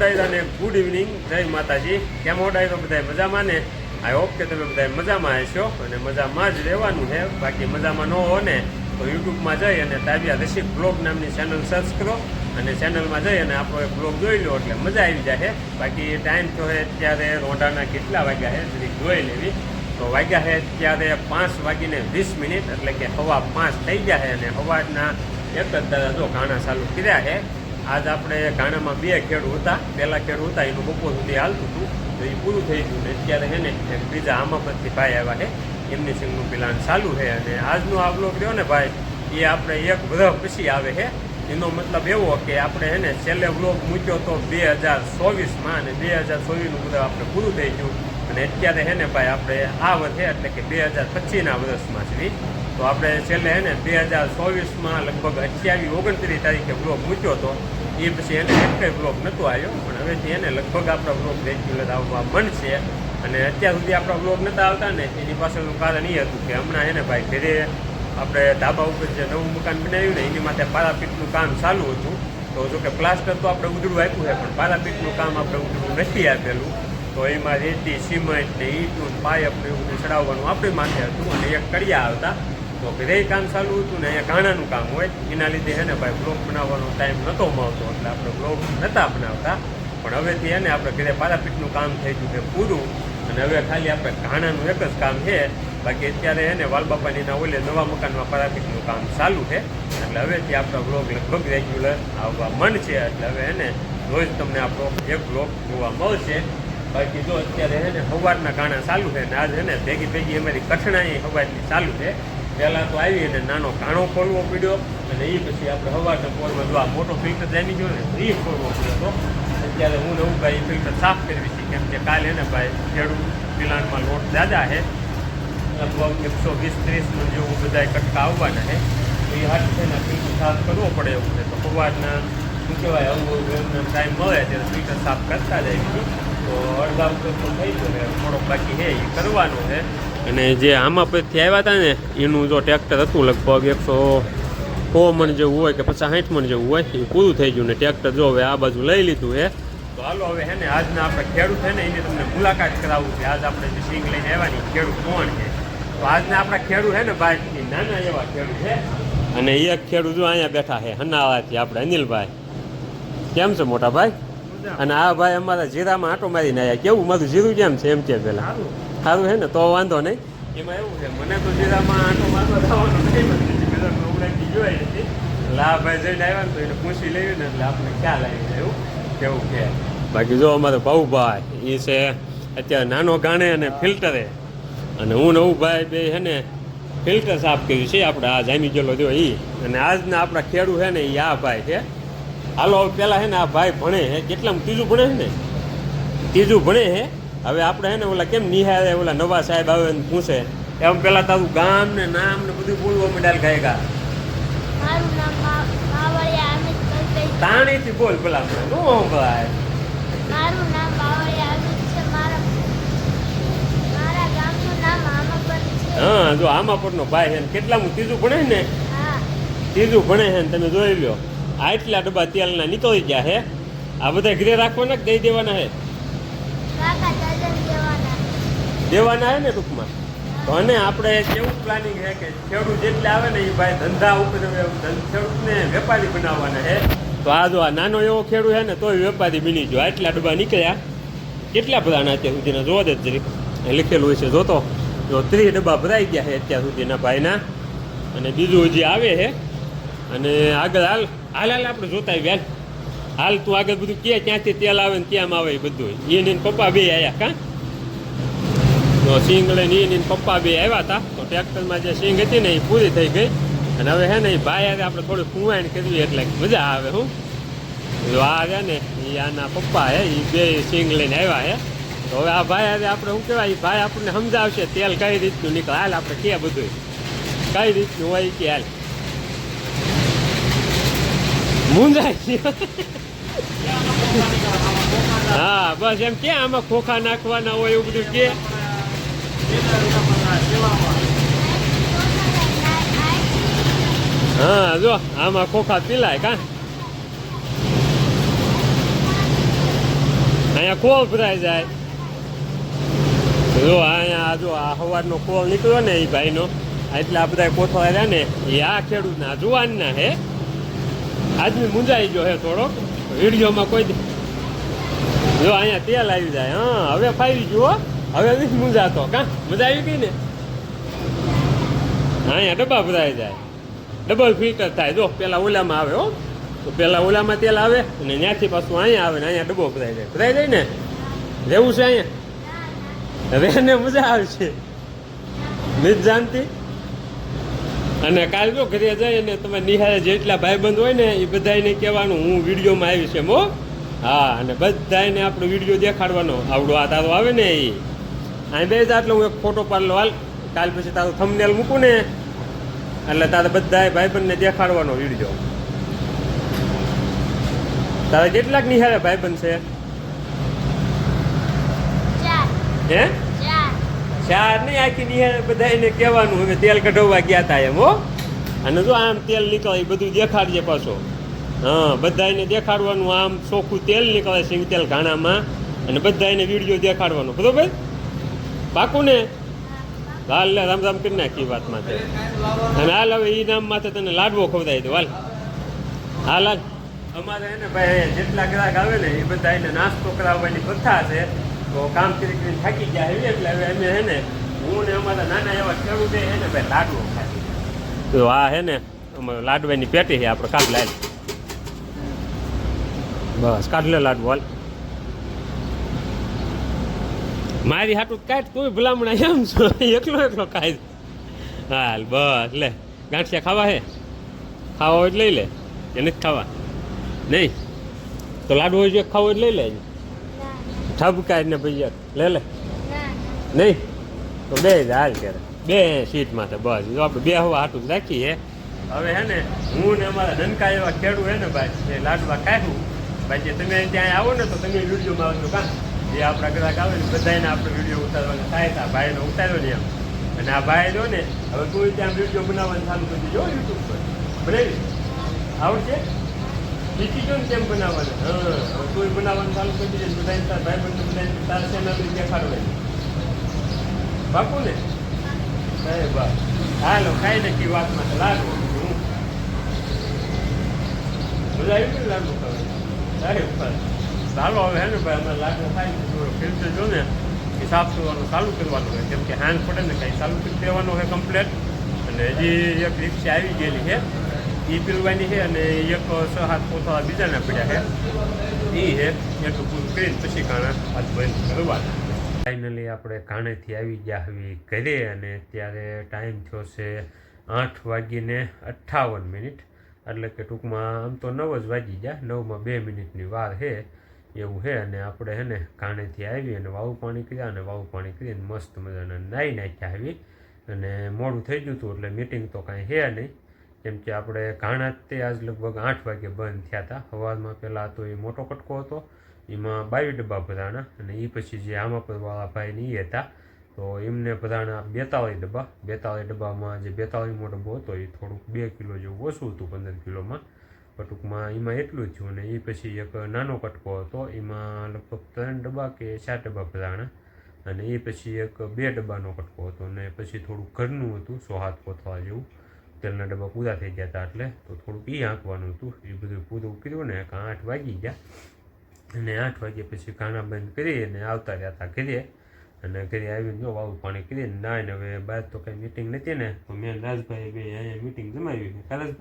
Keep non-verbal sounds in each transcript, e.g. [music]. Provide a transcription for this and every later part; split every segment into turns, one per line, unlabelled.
અને good evening. જય માતાજી. કેમ હો ડાયરો? બધા મજામાં ને? આઈ હોપ કે તમે બધા મજામાં હશો અને મજામાં જ રહેવાનું છે. બાકી મજામાં ન હો ને, તો યુટ્યુબમાં જઈ અને તાબિયા રસિક બ્લોગ નામની ચેનલ સર્ચ કરો અને ચેનલમાં જઈ અને આપણો એક બ્લોગ જોઈ લો એટલે મજા આવી જાય બાકી ટાઈમ તો છે ત્યારે રોંઢાના કેટલા વાગ્યા છે? જરીક જોઈ લેવી. તો વાગ્યા છે ત્યારે પાંચ વાગીને વીસ મિનિટ, એટલે કે હવા પાંચ થઈ ગયા છે અને હવાના એક જ દાદા જો ગાણા ચાલુ કર્યા છે. આજ આપણે ગાણામાં બે ખેડૂ હતા. પહેલા ખેડૂ હતા, એનું બપોર સુધી હાલતું હતું. તો એ પૂરું થઈ ગયું ને અત્યારે છે ને, એક બીજા આમાપતથી ભાઈ આવ્યા છે. એમની સિંગનું પ્લાન ચાલુ છે અને આજનો આ બ્લોગ રહ્યો ને ભાઈ, એ આપણે એક બધા પછી આવે છે. એનો મતલબ એવો કે આપણે છે ને, છેલ્લે બ્લોગ મૂક્યો તો બે હજાર ચોવીસમાં અને બે હજાર ચોવીસનું બધું આપણે પૂરું થઈ ગયું. અને અત્યારે છે ને ભાઈ આપણે આ વર્ષે એટલે કે બે હજાર પચીસના વર્ષમાં છીએ. તો આપણે છેલ્લે છે ને બે હજાર ચોવીસમાં લગભગ અઠ્યાવીસ, ઓગણત્રીસ તારીખે બ્લોગ મૂક્યો હતો. એ પછી એને એક બ્લોગ નહોતો આવ્યો. પણ હવેથી એને લગભગ આપણા બ્લોગ રેગ્યુલર આવવા મનશે અને અત્યાર સુધી આપણા બ્લોગ નહોતા આવતા ને એની પાછળનું કારણ એ હતું કે હમણાં એને ભાઈ ઘરે આપણે ધાબા ઉપર જે નવું મકાન બનાવ્યું ને એની માટે પારાપીટનું કામ ચાલુ હતું. તો જો કે પ્લાસ્ટર તો આપણે ઉધડું આપ્યું છે, પણ પારાપીટનું કામ આપણે ઉધડું નથી આપેલું. તો એમાં રેતી સિમેન્ટ ને ઈટનું પાયપ ને એવું ચડાવવાનું આપણી માથે હતું અને એક કડિયા આવતા. તો ઘરે કામ ચાલુ હતું ને અહીંયા ઘાણાનું કામ હોય, એના લીધે છે ને ભાઈ બ્લોગ બનાવવાનો ટાઈમ નહોતો મળતો. એટલે આપણે બ્લોગ નહોતા બનાવતા. પણ હવેથી એને આપણે ઘરે પારાપીટનું કામ થઈ ગયું છે પૂરું. અને હવે ખાલી આપણે ઘાણાનું એક જ કામ છે. બાકી અત્યારે એને વાલબાપાની ના ઓલે નવા મકાનમાં પારાપીટનું કામ ચાલુ છે. એટલે હવેથી આપણો બ્લોગ લગભગ રેગ્યુલર આવવા મન છે. એટલે હવે એને રોજ તમને આપણો એક બ્લોગ જોવા મળશે. બાકી જો અત્યારે છે ને સવારના ગાણા ચાલુ છે ને આજ છે ને ભેગી ભેગી અમારી કઠણાઈ સવારની ચાલુ છે. પહેલાં તો આવી અને નાનો કાણો ખોલવો પડ્યો અને એ પછી આપણે સવારના પોરમાં જો આ મોટો ફિલ્ટર જામી ગયો ને એ ખોલવો પડ્યો હતો અત્યારે હું ને હું ભાઈ ફિલ્ટર સાફ કરવી છે કેમ કે કાલે ને ભાઈ ખેડૂત પિલાણમાં લોટ દાદા છે લગભગ એકસો વીસ ત્રીસનું જેવું બધા કટકા આવવાના છે એ હાથ છે ને ફિલ્ટર સાફ કરવો પડે એવું છે. તો સવારના શું કહેવાય, આવું ટાઈમ મળે ત્યારે ફિલ્ટર સાફ કરતા જાય તો અડધા તો થઈ ગયો ને થોડોક બાકી છે એ કરવાનું છે. અને જે આમાં પછી આવ્યા હતા ને એનું જો ટ્રેક્ટર હતું લગભગ એકસો સો મણ જેવું હોય કે પચાસ સાઠ મણ જેવું હોય એ પૂરું થઈ ગયું ને ટ્રેક્ટર જો હવે આ બાજુ લઈ લીધું છે. તો હાલો હવે હે ને આજના આપણે ખેડૂત છે ને એની તમને મુલાકાત કરાવવું છે. આજ આપણે જે સિંગ લઈને આવવાની ખેડૂત કોણ છે? તો આજના આપણા ખેડૂત છે ને ભાઈ નાના એવા ખેડૂત છે. અને એક ખેડૂત જો અહીંયા બેઠા છે હનાવાથી આપણે અનિલભાઈ. કેમ છે મોટા ભાઈ? અને આ ભાઈ અમારા જીરામાં આંટો મારીને આવ્યા કેવું? મારું જીરું કેમ છે એમ કે પેલા. સારું. છે ને? તો વાંધો નહીં. એમાં એવું છે મને તો જીરામાં આંટો મારવા થવાનો નહીં જોઈ એટલે આ ભાઈ જઈને આવ્યા ને તો એટલે પૂછી લેવી ને એટલે આપણે ખ્યાલ આવી એવું? કેવું કે? બાકી જો અમારો ભાઉભાઈ એ છે અત્યારે નાનો ગાણે અને ફિલ્ટરે. અને હું નવું ભાઈ બે છે ને ફિલ્ટર સાફ કર્યું છે આપણે આ જામી ગયેલો જો એ અને આજના આપણા ખેડૂ છે ને એ આ ભાઈ છે. હાલો હવે પેલા હે ને આ ભાઈ ભણે હે. કેટલામાં? ત્રીજું ભણે છે ને? ત્રીજું ભણે હે? હવે આપણે હે ને ઓલા કેમ નિહાળે? ઓલા નવા સાહેબ આવે ને પૂછે. એમ પેલા તારું ગામ ને નામ ને બધું બોલવા માંડ્યા ગાયગા.
મારું નામ મા- અમિત કલ્પેશ.
તાણીથી બોલ પેલા નો ભાઈ?
મારું નામ માવળિયા અમિત છે. મારા મારા ગામનું નામ આમાપર છે.
હા જો આમાં પરનો ભાઈ છે કેટલામું? ત્રીજું ભણે ને?
હા.
ત્રીજું ભણે છે ને તમે જોઈ લો આટલા ડબ્બા તેલના નીકળી ગયા હે. આ બધા ઘરે રાખવાના કે દઈ દેવાના
હે? દેવાના.
હે ને ટૂંકમાં? અને આપણે કેવું પ્લાનિંગ છે કે ખેડૂત જેટલે આવે ને એ ભાઈ ધંધા ઉપર ખેડૂતને વેપારી બનાવવાના છે તો આ જો આ નાનો એવો ખેડૂત છે ને તોય વેપારી બની જો આટલા ડબ્બા નીકળ્યા. કેટલા બધાના અત્યાર સુધીના? જોવા દે જરીક લખેલું હોય છે જોતો જો ત્રીસ ડબ્બા ભરાઈ ગયા છે અત્યાર સુધીના ભાઈના. અને બીજું હજી આવે છે અને આગળ હાલ હાલ હાલ, આપણે જોતા આવીએ, હાલ. તું આગળ બધું કે ક્યાંથી તેલ આવે ને ત્યાં આવે બધું. એ ને પપ્પા બે આયા, કાં? તો સિંગ લઈને ઈ ને એના પપ્પા બે આવ્યા હતા તો ટ્રેક્ટરમાં જે સિંગ હતી ને એ પૂરી થઈ ગઈ. અને હવે હે ને એ ભાઈ આપણે થોડી કુવાણ કરવી એટલે મજા આવે, હું. જો આ છે ને એ આના પપ્પા હે એ બે સિંગ લઈને આવ્યા હે. તો હવે આ ભાઈ હારે આપણે શું કહેવાય ભાઈ આપણને સમજાવશે તેલ કઈ રીતનું નીકળે. હાલ, આપણે કે બધું કઈ રીતનું હોય કે હાલ. મુંજાય હા, બસ એમ કે આમાં ખોખા નાખવાના હોય એવું બધું કે. હા, જો, આમાં ખોખા પીલાય કા? કોલ ભરાઈ જાય. જો, અહીંયા જો, આ સવારનો કોલ નીકળ્યો ને એ ભાઈનો. એટલે આ બધા કોથળા ને, એ આ ખેડૂતના જુવાનના હે. આદમી મુંજાઈ ગયો હે થોડોક વિડીયોમાં કોઈ દે જો અહીંયા તેલ આવી જાય, હા, હવે ફાવી ગયો હવે નથી મુંજાતો કા? મજા આવી ગઈ ને? અહીંયા ડબ્બા ભરાઈ જાય. ડબલ ફિલ્ટર થાય. જો, પેલા ઓલામાં આવે, હો. તો પેલા ઓલામાં તેલ આવે અને ત્યાંથી પાછું અહીંયા આવે ને અહીંયા ડબ્બો ભરાઈ જાય. ભરાઈ જાય ને? રહેવું છે અહીંયા? હવે એને મજા આવશે. નથી જાણતી અને કાલ જો ઘરે જાય ને તમે નિહાળે જેટલા ભાઈબંધ હોય ને એ બધાને કહેવાનું હું વિડીયોમાં આવીશ એમ હો. હા અને બધાને આપણો વીડિયો દેખાડવાનો. આવડો આ તારો આવે ને એ આ બે જા એટલે હું એક ફોટો પાડલો. હાલ કાલ પછી તારું થમનેલ મૂકું ને એટલે તારે બધા ભાઈબંધને દેખાડવાનો વીડિયો. તારે કેટલાક નિહાળે ભાઈબંધ છે? હે?
ચાર
નહીં આખી નિહાળે બધા એને કહેવાનું હવે તેલ કઢાવવા ગયા હતા એમ હો. અને જો આમ તેલ નીકળે એ બધું દેખાડજે પાછો. હા બધા એને દેખાડવાનું આમ ચોખ્ખું તેલ નીકળે સિંગ તેલ ઘાણામાં અને બધાને વીડિયો દેખાડવાનો. બરોબર? પાકું ને હાલ રામ રામ કરી નાખી વાત માટે. અને હાલ હવે એ નામ માથે તને લાડવો ખવડાવી દો હાલ. હાલ હાલ. અમારે એને ભાઈ જેટલા ગ્રાહક આવે ને એ બધા એને નાસ્તો કરાવવાની પ્રથા છે. તો કામ કરી કરીને થાકી ગયા એવી એટલે હવે અમે હે ને, હું ને અમારા નાના એવા ખેડૂત હે ને ભાઈ લાડવો ખાધી. તો આ હે ને અમારે લાડવાની પેટી છે, આપણે કાઢ લાવી. બસ, કાઢ લે લાડવો, હાલ. મારી હાટું કાઢ તું ભલામણા એમ છો, એકલો એકલો કાઢ હાલ, બસ, લે, ગાંઠિયા ખાવા હે? ખાવા હોય લઈ લે કે નથી ખાવા. નહીં? તો લાડુ હોય જો ખાવો હોય લઈ લે.
ના
ને ભાઈ લે લે. નહીં? તો બે હાલ કરે બે સીટ માટે બસ. જો આપણે બે હવા હાટું રાખીએ. હવે હે ને, હું ને અમારા નનકા એવા ખેડૂ હે ને ભાઈ એ લાડવા ખાધું. જે તમે ત્યાં આવો ને તો તમે વિડીયોમાં આવજો કાં? જે આપણા ગ્રાહક આવે ને બધાને આપણે વીડિયો ઉતારવાના થાય તા ભાઈનો ઉતાર્યો ને એમ. અને આ ભાઈ જો ને, હવે તું ત્યાં વીડિયો બનાવવાનું ચાલુ કરી દેજો યુટ્યુબ પર. બનાવી આવડશે? શીખી ગયો કેમ બનાવવાનું. હા કોઈ બનાવવાનું ચાલુ કરી દેજે બધા તાર ભાઈ બંધ બધાને તારા ચેનલ દેખાડવાની બાપુ ને અરે બા હાલો કાંઈ નાખી વાતમાં લાગો હું? મજા આવી ગઈ લાગુ તમે બસ ચાલો હવે હે ને ભાઈ અમે લાગુ ખાઈ થોડો ફિલ્ટર જો ને એ સાફ કરવાનું ચાલુ કરવાનું હોય. કેમ કે હાંડ પડે ને કાંઈ ચાલુ કરી દેવાનું હોય કમ્પ્લેટ અને હજી એક રિક્ષા આવી ગયેલી છે. એ પીલવાની છે અને એક છ હાથ પોતા બીજાના પડ્યા છે. એ છે એટલું પૂરું કરીને પછી કાણા હાથ બંધ કરવા. ફાઇનલી આપણે કાણેથી આવી ગયા હવે ઘરે અને ત્યારે ટાઈમ થયો છે આઠ વાગીને અઠ્ઠાવન મિનિટ. એટલે કે ટૂંકમાં આમ તો નવ જ વાગી ગયા, નવમાં બે મિનિટની વાર છે એવું છે. અને આપણે હે ને કાણેથી આવી અને વાવું પાણી કર્યા અને વાવું પાણી કરીને મસ્ત મજાને નાહી નાખ્યા આવી અને મોડું થઈ ગયું હતું એટલે મિટિંગ તો કાંઈ છે નહીં. કેમ કે આપણે ઘાણા તે આજ લગભગ આઠ વાગે બંધ થયા હતા. સવારમાં પહેલાં તો એ મોટો કટકો હતો, એમાં બાવી ડબ્બા ભરાણા અને એ પછી જે આમાં પર વાળા ભાઈ એ હતા. તો એમને ભરાણા બેતાળીસ ડબ્બા, બેતાળીસ ડબ્બામાં જે બેતાળીસમો ડબ્બો હતો, એ થોડુંક બે કિલો જેવું ઓછું હતું પંદર કિલોમાં. પણ ટૂંકમાં એમાં એટલું જ થયું અને એ પછી એક નાનો કટકો હતો, એમાં લગભગ ત્રણ ડબ્બા કે ચાર ડબ્બા ભરાણા અને એ પછી એક બે ડબ્બાનો કટકો હતો અને પછી થોડુંક ઘરનું હતું સોહાત કોથળા જેવું. તેલના ડબ્બા પૂરા થઈ ગયા હતા એટલે તો થોડુંક એ આંકવાનું હતું. એ બધું પૂરું કર્યું ને કાં આઠ વાગી ગયા. અને આઠ વાગ્યા પછી ખાણા બંધ કરી અને આવતા રહ્યા હતા ઘરે. અને ઘરે આવીને જો વાવું પાણી કરીને નાઈને હવે બહાર તો કંઈ મિટિંગ નથી ને તો મેં રાજભાઈ બે અહીંયા મિટિંગ જમાવી છે. રાજભાઈ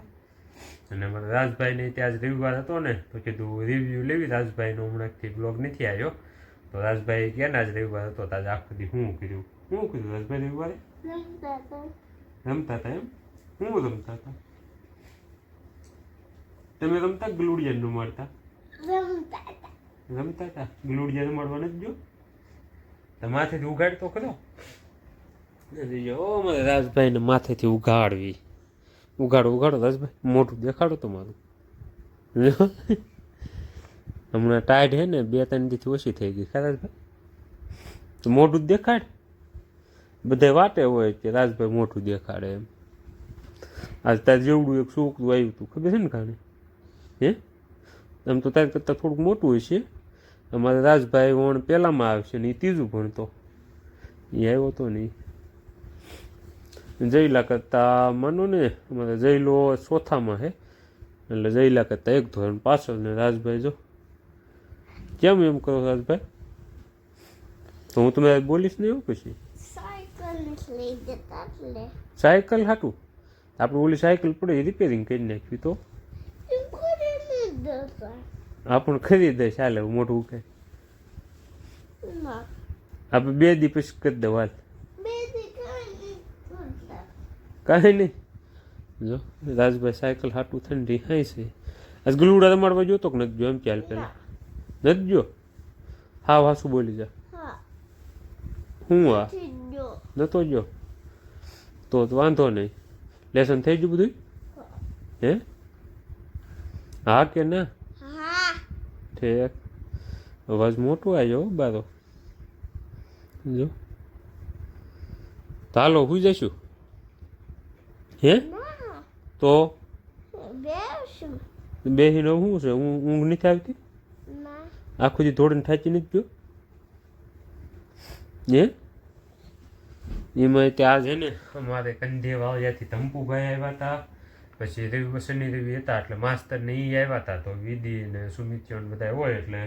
અને અમારા રાજભાઈને ત્યાં જ રવિવાર હતો ને તો કીધું રિવ્યૂ લેવી. રાજભાઈનો હમણાંથી બ્લોગ નથી આવ્યો. તો રાજભાઈ ક્યાં જ રવિવાર હતો? તો આજે આખો દી હું કર્યું? શું કર્યું રાજભાઈ રવિવારે.
રમતા હતા
એમ? શું રમતા હતા? તમે રમતા ગ્લુડિયનનું મળતા
રમતા હતા.
ગ્લુડિયાનું નથી જો તો માથેથી ઉગાડ તો ખરો જો મારે રાજભાઈને માથેથી ઉગાડવી. ઉગાડો ઉગાડો રાજભાઈ મોટું દેખાડો તમારું. [laughs] હમણાં ટાઈટ હે ને બે ત્રણ દીથી ઓછી થઈ ગઈ ખરા રાજભાઈ? મોટું જ દેખાડ. બધે વાટે હોય કે રાજભાઈ મોટું દેખાડે એમ. આજ તાર જેવડું એક છોકરું આવ્યું હતું ખબર છે ને કાને? હે? આમ તો તારે કરતાં થોડુંક મોટું હોય છે અમારા રાજભાઈ વણ પહેલાંમાં આવશે ને એ ત્રીજું ભણતો. એ આવ્યો હતો નહીં જયલા કરતાં માનો ને અમારે જયલો ચોથામાં હે. એટલે જયલા કરતાં એક ધોરણ પાછળ ને રાજભાઈ જો. કેમ એમ કરો રાજભાઈ? તો હું તમે બોલીશ ને એવું પછી?
સાયકલ
હાટું? આપણે ઓલી સાયકલ પડે રિપેરિંગ કરી નાખવી તો આપણે ખરીદે ચાલે મોટું કે આપણે બે દી પછી કરી દઉં હાલ
કાંઈ નહીં
જો રાજભાઈ સાયકલ હાટું ઠંડી હાઈ છે આજ ગલુડા તમારવા જોતો કે નથી જો એમ ચાલ પેલા નથી જો હા વાસુ બોલી જા
હું થી
નતો જો તો તો વાંધો નહીં લેસન થઈ ગયું બધું હે? હા કે ના? ઠેક. અવાજ મોટો આવ્યો હો બારો. જો. હાલો હુઈ જઈશું. હે? તો? બેહીનો શું છે? હું ઊંઘ નથી આવતી? આખું દી ધોડીને થાચી નથી ગયો? હે? એમાં ત્યાં છે ને અમારે કંધે વાવજાથી ધંપુભાઈ આવ્યા હતા પછી રવિ શનિ રવિ હતા એટલે માસ્તર ને એ આવ્યા હતા તો વિધિ ને સુમિત ને બધા હોય એટલે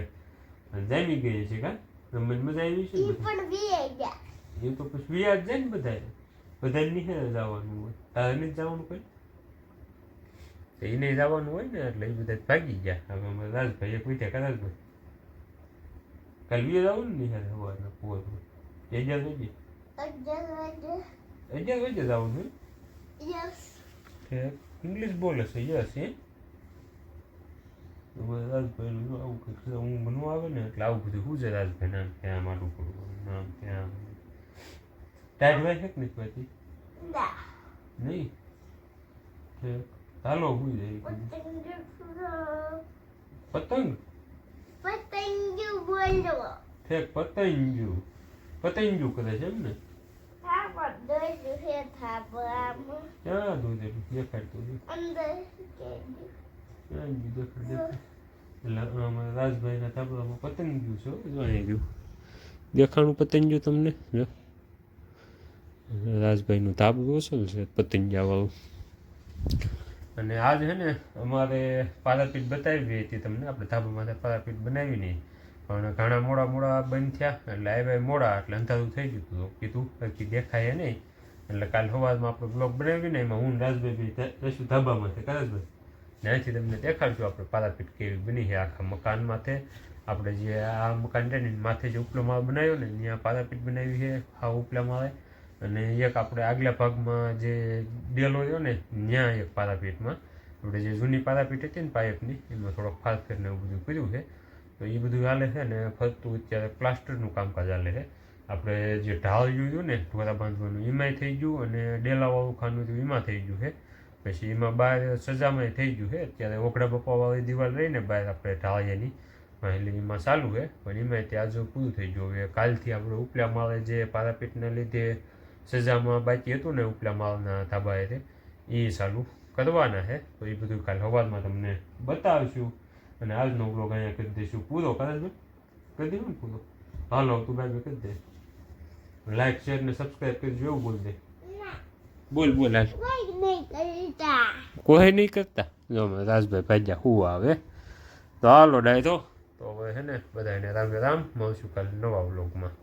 જામી ગઈ છે કા? રમત મજા આવી છે એ તો પછી વ્યાજ જાય ને બધા બધા નહીં જવાનું હોય. તારે નહીં જવાનું કોઈ? તો એને જવાનું હોય ને એટલે એ બધા ભાગી ગયા. હવે અમે રાજભાઈ એક વિદ્યા કા ભાઈ કાલ વીએ જવાનું ને નિહાળ સવારના પોરમાં જ્યાં વાગે
અગિયાર વાગે
અગિયાર વાગે જવાનું હોય
યસ
ઇંગ્લિશ બોલે છે યસ એ અમારે આવું કંઈક હું બનવું આવે ને એટલે આવું બધું શું છે રાજભાઈ નામ ત્યાં કરવું નામ ત્યાં ટાઈટ વાય છે કે નથી પાછી નહીં? હાલો હું જાય
પતંગ
પતંગ?
પતંગ બોલો
ઠેક પતંગિયું પતંગિયું કરે છે એમ ને ક્યાં દૂધ દેખાડતું નથી. ક્યાં ગયું દેખાડ એટલે રાજભાઈના તાબડામાં પતંગિયું છે હો. જો ગયું દેખાણું પતંગિયું તમને જો રાજભાઈનું તાબડું અસલ છે પતંજા વાળું અને આજ છે ને અમારે પારાપીઠ બતાવી હતી તમને આપણે ધાબામાંથી પારાપીઠ બનાવી નહીં પણ ઘણા મોડા મોડા બંધ થયા. એટલે આવ્યા મોડા, એટલે અંધારું થઈ ગયું હતું. કીધું પછી દેખાય નહીં. એટલે કાલ સવારમાં આપણે બ્લોગ બનાવી ને, એમાં હું રાજભાઈ બી ધાબામાં છે ને અહીંથી તમને દેખાડશું આપણે પારાપીટ કેવી બની છે, આખા મકાન માથે આપણે જે આ મકાન છે ને માથે જે ઉપલો માળ બનાવ્યો ને, ત્યાં પારાપીટ બનાવી છે, આ ઉપલા માળે. અને એક આપણે આગલા ભાગમાં જે ડેલો રહ્યો ને, ત્યાં એક પારાપીટમાં આપણે જે જૂની પારાપીટ હતી ને પાઇપની એમાં થોડોક ફાસ કરીને એવું બધું કર્યું છે. તો એ બધું હાલે છે ને ફરતું અત્યારે પ્લાસ્ટરનું કામકાજ હાલે છે. આપણે જે ઢાળ જોયું ને, ઢોરા બાંધવાનું, એમાંય થઈ ગયું અને ડેલાવાળું ખાનું હતું, એમાં થઈ ગયું છે. પછી એમાં બહાર સજામાંય થઈ ગયું છે. અત્યારે ઓકડા બપાવાળી દિવાલ રહીને બહાર આપણે ઢાળિયાની એટલે એમાં ચાલુ છે. પણ એમાંય ત્યાં જો પૂરું થઈ ગયું. હવે કાલથી આપણે ઉપલા માળે જે પારાપીટના લીધે સજામાં બાકી હતું ને, ઉપલા માળના ધાબાએ તે એ ચાલુ કરવાના છે. તો એ બધું કાલ હવારમાં તમને બતાવીશું. અને આજનો બ્લોગ અહીંયા કરી દઈશું. પૂરો કરે છે કરી દઉં ને પૂરો. હાલો તું બાય કરી દે. લાઈક શેર ને સબસ્ક્રાઈબ કરજો એવું બોલ દે. બોલ બોલ હાલ.
કોઈ નહીં કરતા.
કોઈ નહીં કરતા? જો રાજભાઈ ભાજ્યા હું આવે. તો હાલો ડાય તો. તો હવે છે ને બધાને રામ રામ. મળશું કાલે નવા બ્લોગમાં